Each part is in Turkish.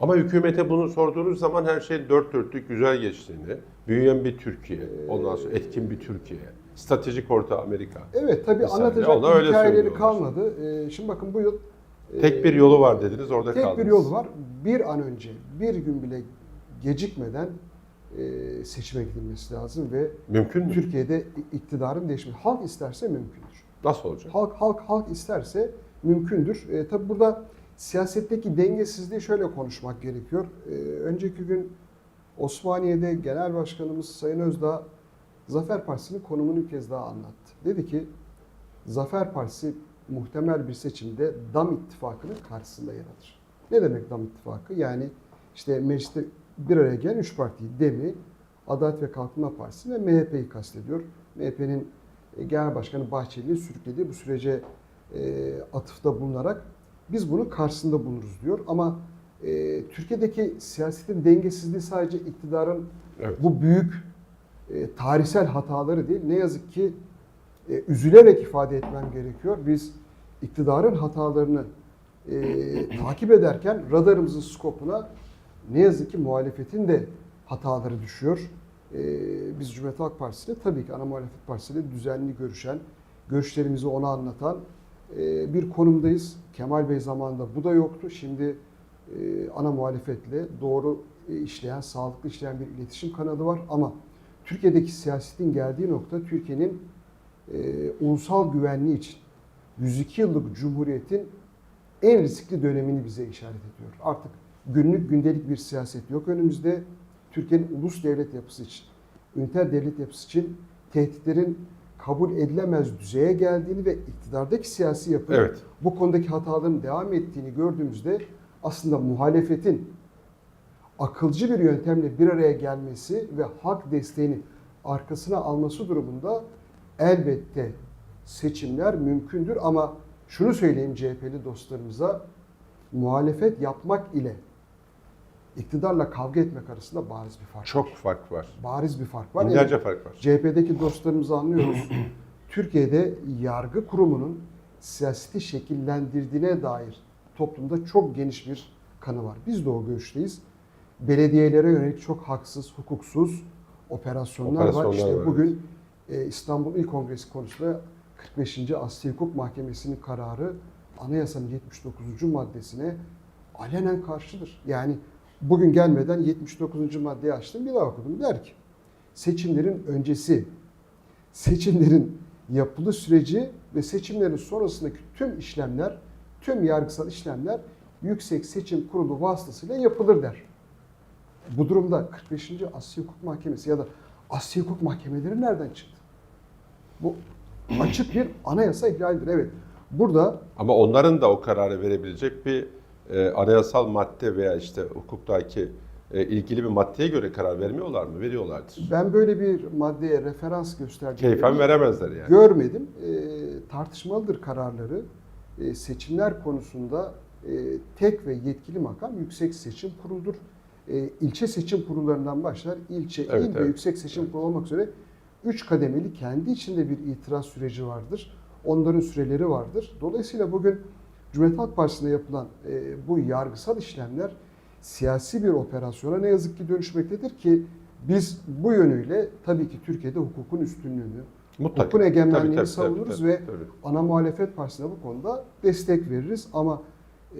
Ama hükümete bunu sorduğunuz zaman her şey dört dörtlük güzel geçtiğini, büyüyen bir Türkiye, ondan sonra etkin bir Türkiye, stratejik orta Amerika. Evet tabii Vesaire. anlatacak Ona öyle hikayeleri söylüyorlar. kalmadı. Ee, şimdi bakın bu yıl e, Tek bir yolu var dediniz, orada tek kaldınız. bir yol var. Bir an önce, bir gün bile gecikmeden e, seçime gidilmesi lazım ve Mümkün mü? Türkiye'de iktidarın değişmesi. Halk isterse mümkündür. Nasıl olacak? Halk halk halk isterse mümkündür. E, tabii burada siyasetteki dengesizliği şöyle konuşmak gerekiyor. E, önceki gün Osmaniye'de Genel Başkanımız Sayın Özdağ Zafer Partisi'nin konumunu bir kez daha anlattı. Dedi ki Zafer Partisi muhtemel bir seçimde DAM ittifakının karşısında yer alır. Ne demek DAM ittifakı? Yani işte mecliste bir araya gelen üç partiyi DEM'i, Adalet ve Kalkınma Partisi ve MHP'yi kastediyor. MHP'nin e, Genel Başkanı Bahçeli'nin sürüklediği bu sürece e, atıfta bulunarak biz bunun karşısında bulunuruz diyor. Ama e, Türkiye'deki siyasetin dengesizliği sadece iktidarın Evet. bu büyük e, tarihsel hataları değil. Ne yazık ki e, üzülerek ifade etmem gerekiyor. Biz iktidarın hatalarını e, takip ederken radarımızın skopuna ne yazık ki muhalefetin de hataları düşüyor. E, biz Cumhuriyet Halk Partisi'yle tabii ki ana muhalefet partisiyle düzenli görüşen, görüşlerimizi ona anlatan e, bir konumdayız. Kemal Bey zamanında bu da yoktu. Şimdi e, ana muhalefetle doğru e, işleyen, sağlıklı işleyen bir iletişim kanalı var. Ama Türkiye'deki siyasetin geldiği nokta Türkiye'nin e, ulusal güvenliği için 102 yıllık cumhuriyetin en riskli dönemini bize işaret ediyor. Artık günlük gündelik bir siyaset yok önümüzde. Türkiye'nin ulus devlet yapısı için, üniter devlet yapısı için tehditlerin kabul edilemez düzeye geldiğini ve iktidardaki siyasi yapı Evet. bu konudaki hataların devam ettiğini gördüğümüzde aslında muhalefetin akılcı bir yöntemle bir araya gelmesi ve halk desteğini arkasına alması durumunda elbette seçimler mümkündür ama şunu söyleyeyim CHP'li dostlarımıza muhalefet yapmak ile iktidarla kavga etmek arasında bariz bir fark Çok var. fark var. Bariz bir fark var. Binlerce Evet, fark var. CHP'deki dostlarımızı anlıyoruz. Türkiye'de yargı kurumunun siyaseti şekillendirdiğine dair toplumda çok geniş bir kanı var. Biz de o görüşteyiz. Belediyelere yönelik çok haksız, hukuksuz operasyonlar, var. Operasyonlar İşte var, bugün e, İstanbul İl Kongresi konusunda 45. Asya Hukuk Mahkemesi'nin kararı anayasanın 79. maddesine alenen karşıdır. Yani bugün gelmeden 79. maddeyi açtım bir daha okudum. Der ki seçimlerin öncesi, seçimlerin yapılı süreci ve seçimlerin sonrasındaki tüm işlemler, tüm yargısal işlemler Yüksek Seçim Kurulu vasıtasıyla yapılır der. Bu durumda 45. Asya Hukuk Mahkemesi ya da Asya Hukuk Mahkemeleri nereden çıktı? Bu açık bir anayasa ihlalidir. Evet. Burada Ama onların da o kararı verebilecek bir e, anayasal madde veya işte hukuktaki e, ilgili bir maddeye göre karar vermiyorlar mı? Veriyorlardır. ben böyle bir maddeye referans gösterdiğimde Keyfen veremezler yani. görmedim. E, tartışmalıdır kararları. E, seçimler konusunda e, tek ve yetkili makam Yüksek Seçim Kurulu'dur. E, ilçe seçim kurullarından başlar. ilçe, Evet, il ve evet. Yüksek Seçim Kurulu olmak üzere üç kademeli kendi içinde bir itiraz süreci vardır. Onların süreleri vardır. Dolayısıyla bugün Cumhuriyet Halk Partisi'nde yapılan e, bu yargısal işlemler siyasi bir operasyona ne yazık ki dönüşmektedir ki biz bu yönüyle tabii ki Türkiye'de hukukun üstünlüğünü, Mutlaka. hukukun egemenliğini Tabii, tabii, savunuruz tabii, ve tabii. ana muhalefet partisine bu konuda destek veririz. Ama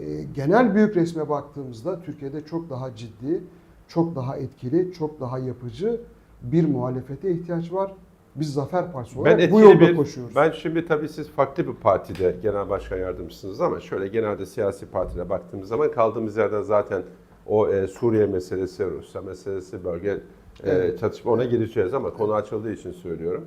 e, genel büyük resme baktığımızda Türkiye'de çok daha ciddi, çok daha etkili, çok daha yapıcı bir muhalefete ihtiyaç var. Biz Zafer Partisi olarak Ben bu yolda bir, koşuyoruz. ben şimdi tabii siz farklı bir partide genel başkan yardımcısınız ama şöyle genelde siyasi partilere baktığımız zaman kaldığımız yerden zaten o e, Suriye meselesi, Rusya meselesi, bölge e, Evet. çatışma ona gireceğiz ama konu açıldığı için söylüyorum.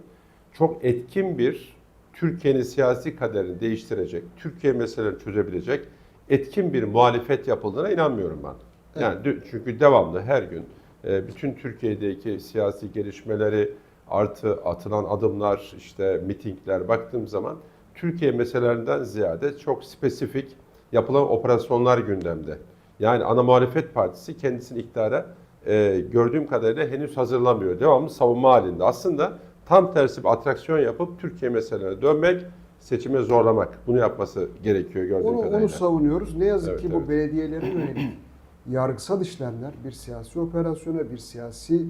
Çok etkin bir Türkiye'nin siyasi kaderini değiştirecek, Türkiye meselelerini çözebilecek etkin bir muhalefet yapıldığına inanmıyorum ben. Yani dü- çünkü devamlı her gün e, bütün Türkiye'deki siyasi gelişmeleri artı atılan adımlar, işte mitingler baktığım zaman Türkiye meselelerinden ziyade çok spesifik yapılan operasyonlar gündemde. Yani ana muhalefet partisi kendisini iktidara e, gördüğüm kadarıyla henüz hazırlamıyor. Devamlı savunma halinde. Aslında tam tersi bir atraksiyon yapıp Türkiye meselelerine dönmek, seçime zorlamak. Bunu yapması gerekiyor gördüğüm Onu, kadarıyla. onu savunuyoruz. Ne yazık Evet, ki bu evet. belediyelere yönelik yargısal işlemler bir siyasi operasyona, bir siyasi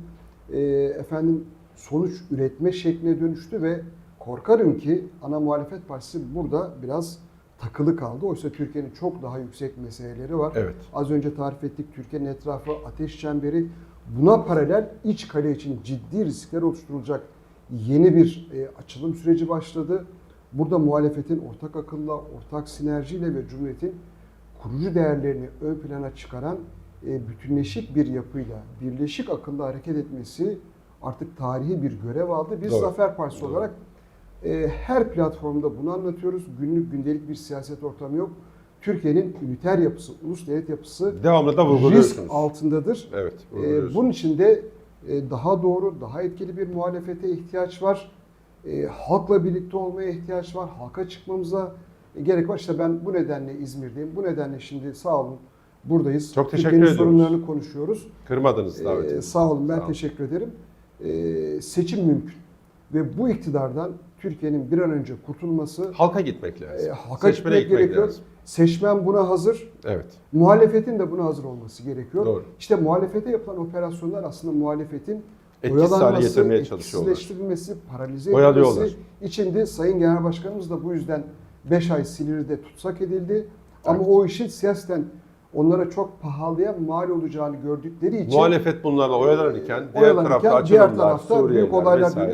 e, efendim sonuç üretme şekline dönüştü ve korkarım ki ana muhalefet partisi burada biraz takılı kaldı. Oysa Türkiye'nin çok daha yüksek meseleleri var. Evet. Az önce tarif ettik Türkiye'nin etrafı ateş çemberi. Buna paralel iç kale için ciddi riskler oluşturulacak yeni bir e, açılım süreci başladı. Burada muhalefetin ortak akılla, ortak sinerjiyle ve Cumhuriyet'in kurucu değerlerini ön plana çıkaran e, bütünleşik bir yapıyla, birleşik akılla hareket etmesi artık tarihi bir görev aldı. Biz Doğru. Zafer Partisi Doğru. olarak e, her platformda bunu anlatıyoruz. Günlük gündelik bir siyaset ortamı yok. Türkiye'nin üniter yapısı, ulus devlet yapısı Devamlı da risk altındadır. Evet, Ee, vurguluyorsunuz. bunun için de e, daha doğru, daha etkili bir muhalefete ihtiyaç var. E, halkla birlikte olmaya ihtiyaç var. Halka çıkmamıza e, gerek var. İşte ben bu nedenle İzmir'deyim. Bu nedenle şimdi sağ olun buradayız. Çok teşekkür Türkiye'nin ediyoruz. sorunlarını konuşuyoruz. Kırmadınız Ee, davetimizi. sağ olun ben Sağ olun. teşekkür ederim. Ee, seçim mümkün. Ve bu iktidardan Türkiye'nin bir an önce kurtulması, Halka gitmek lazım. e, halka Seçmene gitmek gerekiyor. lazım. Seçmen buna hazır. Evet. Muhalefetin de buna hazır olması gerekiyor. Doğru. İşte muhalefete yapılan operasyonlar aslında muhalefetin Etkisiz hale getirmeye çalışıyorlar. etkisizleştirilmesi, paralize edilmesi içinde Sayın Genel Başkanımız da bu yüzden 5 ay Silivri'de tutsak edildi. Ama Evet. o işin siyaseten onlara çok pahalıya mal olacağını gördükleri için Muhalefet bunlarla oyalanırken diğer tarafta diğer tarafta büyük olaylar vesaire.